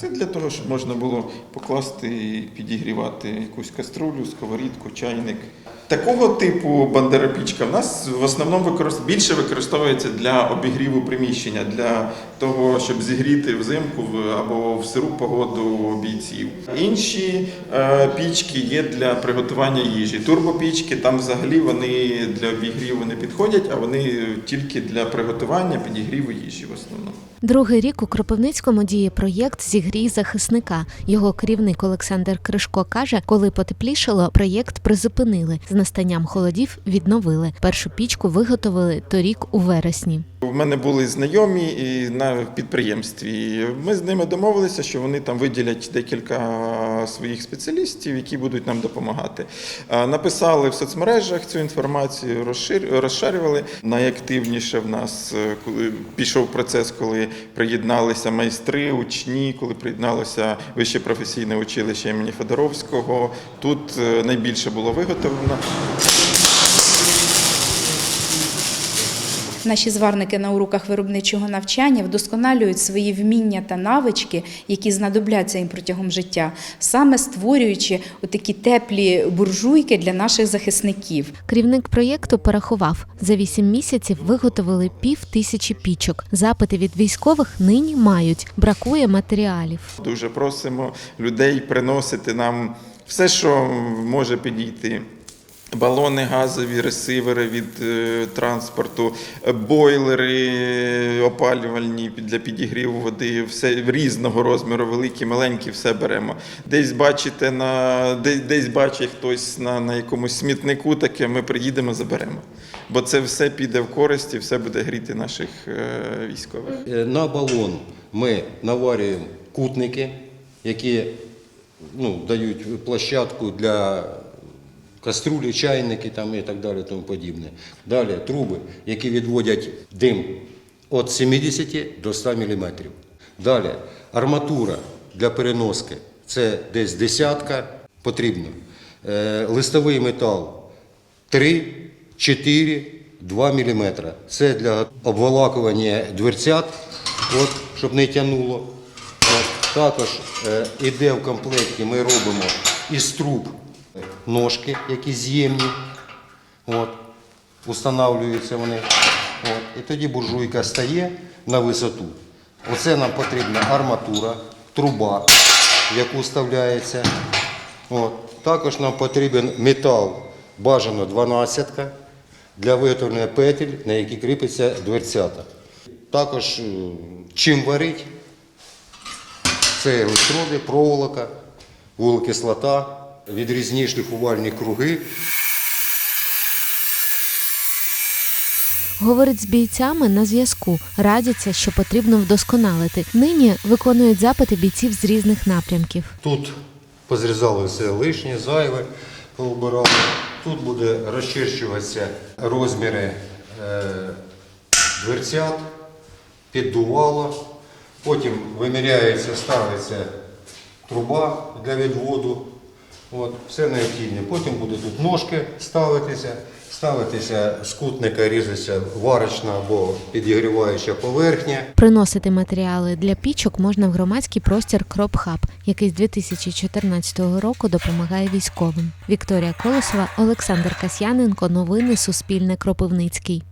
Це для того, щоб можна було покласти і підігрівати якусь каструлю, сковорідку, чайник. Такого типу бандеропічка в нас в основному більше використовується для обігріву приміщення, для того, щоб зігріти взимку або в сиру погоду бійців. Інші е, пічки є для приготування їжі. Турбопічки там взагалі вони для обігріву не підходять, а вони тільки для приготування, підігріву їжі в основному. Другий рік у Кропивницькому діє проєкт Зігрій захисника. Його керівник Олександр Кришко каже, коли потеплішало, проєкт призупинили. З настанням холодів відновили. Першу пічку виготовили торік у вересні. У мене були знайомі і на підприємстві. Ми з ними домовилися, що вони там виділять декілька своїх спеціалістів, які будуть нам допомагати. Написали в соцмережах цю інформацію, розшир- розширювали. Найактивніше в нас е, пішов процес, коли приєдналися майстри, учні, коли приєдналося вище професійне училище імені Федоровського. Тут е, найбільше було виготовлено. Наші зварники на уроках виробничого навчання вдосконалюють свої вміння та навички, які знадобляться їм протягом життя, саме створюючи отакі теплі буржуйки для наших захисників. Керівник проєкту порахував, за вісім місяців виготовили пів тисячі пічок. Запити від військових нині мають. Бракує матеріалів. Дуже просимо людей приносити нам все, що може підійти. Балони газові, ресивери від е, транспорту, е, бойлери е, опалювальні для підігріву води, все різного розміру, великі, маленькі, все беремо. Десь бачите на десь, десь бачить хтось на, на якомусь смітнику таке, ми приїдемо, заберемо. Бо це все піде в користь і все буде гріти наших військових. На балон ми наварюємо кутники, які ну, дають площадку для каструлі, чайники там і так далі. Тому подібне. Далі труби, які відводять дим від 70 до 100 мм. Далі арматура для переноски це десь десятка потрібно. Е, листовий метал 3, 4, 2 мм. Це для обволакування дверцят, от, щоб не тянуло. От. Також е, іде в комплекті, ми робимо із труб ножки, які з'ємні. От. Устанавлюються вони. От. І тоді буржуйка стає на висоту. Оце нам потрібна арматура, труба, в яку вставляється. От. Також нам потрібен метал, бажано 12 для виготовлення петель, на які кріпиться дверцята. Також е, чим варить, це електроди, проволока, вуглекислота, відрізні шліфувальні круги. Говорить з бійцями на зв'язку, радяться, що потрібно вдосконалити. Нині виконують запити бійців з різних напрямків. Тут позрізали все лишнє, зайве, пообирали. Тут буде розчищуватися розміри е, дверцят, піддувало. Потім виміряється, ставиться труба для відводу. От, все необхідне. Потім буде тут ножки ставитися, ставитися скутника, різаться варочна або підігріваюча поверхня. Приносити матеріали для пічок можна в громадський простір Кропхаб, який з 2014 року допомагає військовим. Вікторія Колосова, Олександр Касьяненко. Новини Суспільне Кропивницький.